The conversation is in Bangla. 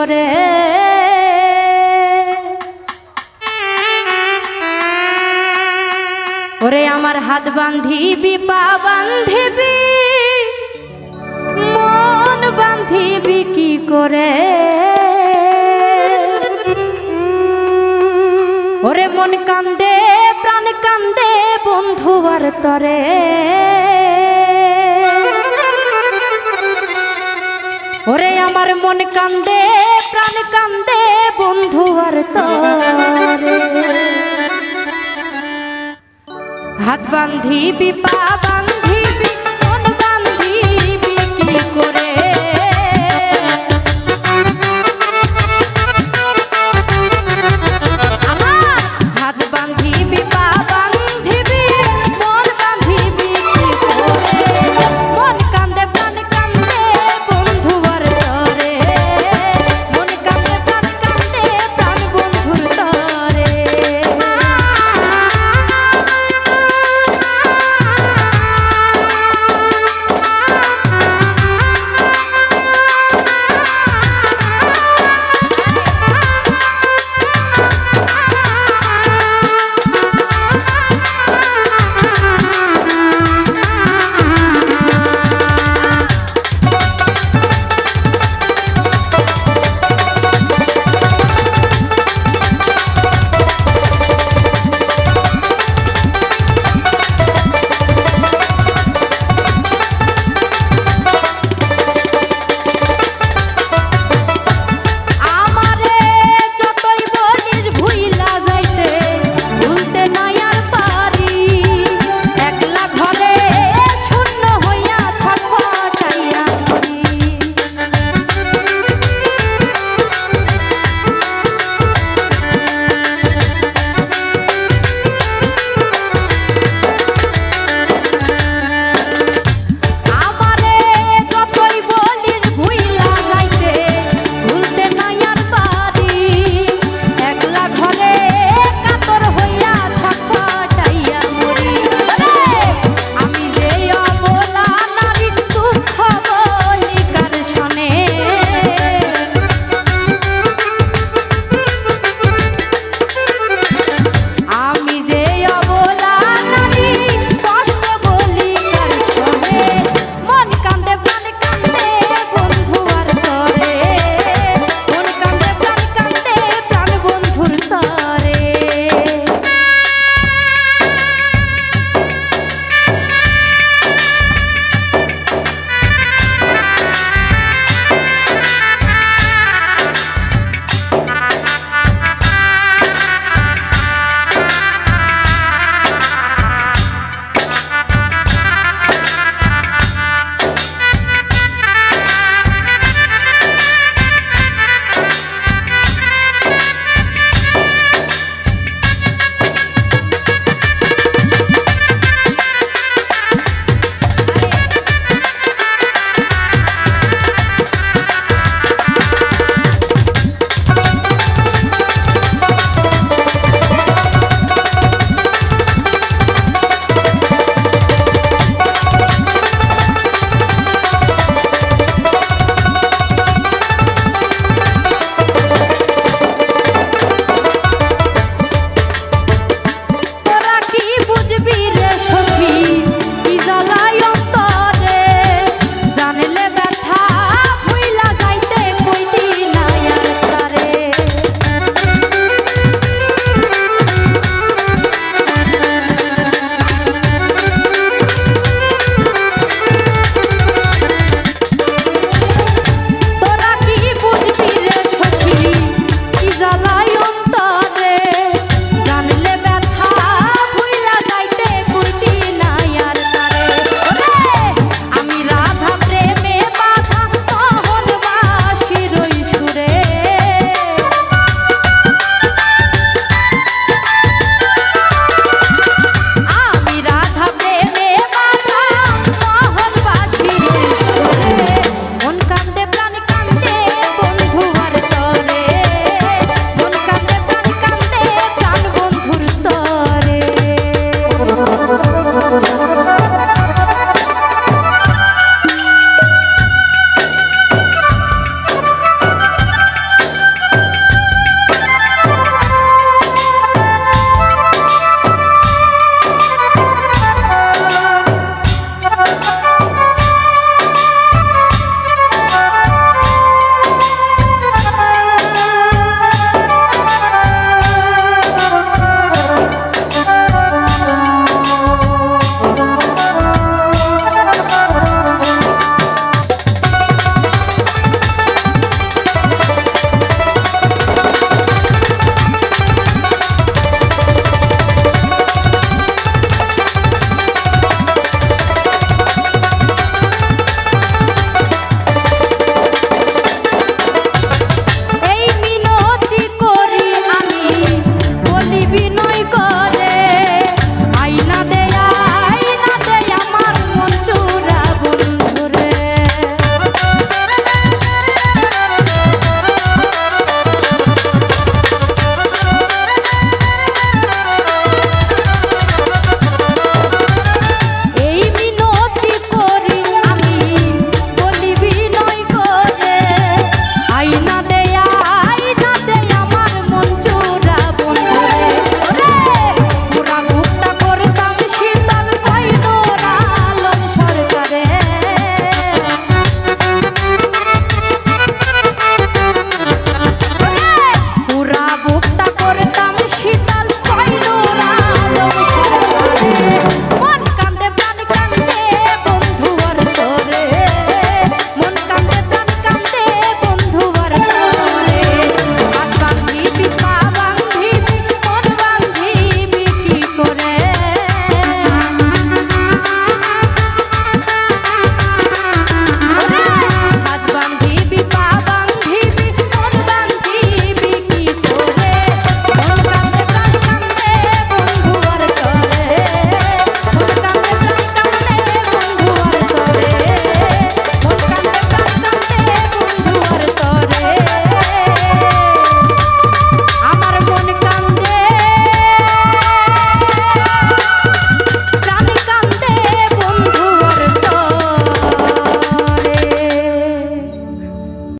করে। ওরে আমার হাত বান্ধিবি, পা বান্ধিবি, মন বান্ধিবি কি করে? ওরে মন কান্দে, প্রাণ কান্দে বন্ধু আর তরে। ওরে আমার মন কান্দে প্রাণ কান্দে বন্ধু আর তরে। হাত বান্ধি বিপা